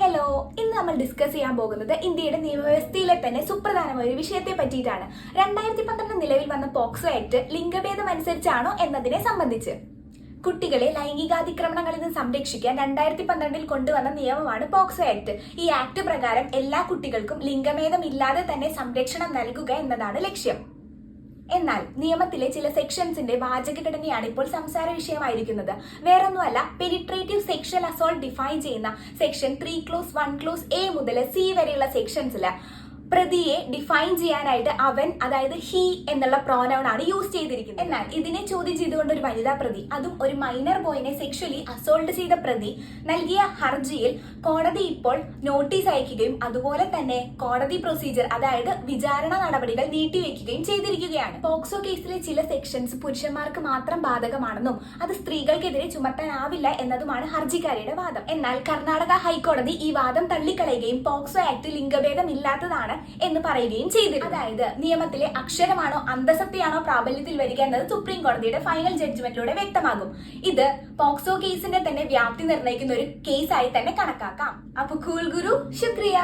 Hello ഇന്ന് നമ്മൾ discuss ചെയ്യാൻ പോകുന്നത് ഇന്ത്യയുടെ നിയമവ്യവസ്ഥയിലെ തന്നെ സുപ്രധാനമായ ഒരു വിഷയത്തെ പറ്റിയിട്ടാണ്. രണ്ടായിരത്തി പന്ത്രണ്ട് നിലവിൽ വന്ന പോക്സോ ആക്ട് ലിംഗഭേദം അനുസരിച്ചാണോ എന്നതിനെ സംബന്ധിച്ച്. കുട്ടികളെ ലൈംഗികാതിക്രമണങ്ങളിൽ നിന്ന് സംരക്ഷിക്കാൻ രണ്ടായിരത്തി പന്ത്രണ്ടിൽ കൊണ്ടുവന്ന നിയമമാണ് പോക്സോ ആക്ട്. ഈ ആക്ട് പ്രകാരം എല്ലാ കുട്ടികൾക്കും ലിംഗഭേദം ഇല്ലാതെ തന്നെ സംരക്ഷണം നൽകുക എന്നതാണ് ലക്ഷ്യം. എന്നാൽ നിയമത്തിലെ ചില സെക്ഷൻസിന്റെ വാചകഘടനയാണ് ഇപ്പോൾ സംസാര വിഷയമായിരിക്കുന്നത്. വേറൊന്നുമല്ല പെനിട്രേറ്റീവ് സെക്ഷൽ അസോൾട്ട് ഡിഫൈൻ ചെയ്യുന്ന section three clause one clause A മുതൽ സി വരെയുള്ള സെക്ഷൻസിൽ പ്രതിയെ ഡിഫൈൻ ചെയ്യാനായിട്ട് അവൻ അതായത് ഹി എന്നുള്ള പ്രോനൗൺ ആണ് യൂസ് ചെയ്തിരിക്കുന്നത്. എന്നാൽ ഇതിനെ ചോദ്യം ചെയ്തുകൊണ്ട് ഒരു വനിതാ പ്രതി അതും ഒരു മൈനർ ബോയിനെ സെക്ഷലി അസോൾട്ട് ചെയ്ത പ്രതി നൽകിയ ഹർജിയിൽ കോടതി ഇപ്പോൾ നോട്ടീസ് അയക്കുകയും അതുപോലെ തന്നെ കോടതി പ്രൊസീജിയർ അതായത് വിചാരണ നടപടികൾ നീട്ടിവെക്കുകയും ചെയ്തിരിക്കുകയാണ്. പോക്സോ കേസിലെ ചില സെക്ഷൻസ് പുരുഷന്മാർക്ക് മാത്രം ബാധകമാണെന്നും അത് സ്ത്രീകൾക്കെതിരെ ചുമത്താനാവില്ല എന്നതുമാണ് ഹർജിക്കാരിയുടെ വാദം. എന്നാൽ കർണാടക ഹൈക്കോടതി ഈ വാദം തള്ളിക്കളയുകയും പോക്സോ ആക്ട് ലിംഗഭേദം എന്ന് പറയുകയും ചെയ്തിരുന്നു. അതായത് നിയമത്തിലെ അക്ഷരമാണോ അന്തസത്തയാണോ പ്രാബല്യത്തിൽ വരിക എന്നത് സുപ്രീം കോടതിയുടെ ഫൈനൽ ജഡ്ജ്മെന്റിലൂടെ വ്യക്തമാകും. ഇത് പോക്സോ കേസിന്റെ തന്നെ വ്യാപ്തി നിർണയിക്കുന്ന ഒരു കേസായി തന്നെ കണക്കാക്കാം. അപ്പൊ കൂൾ ഗുരു ശുക്രിയ.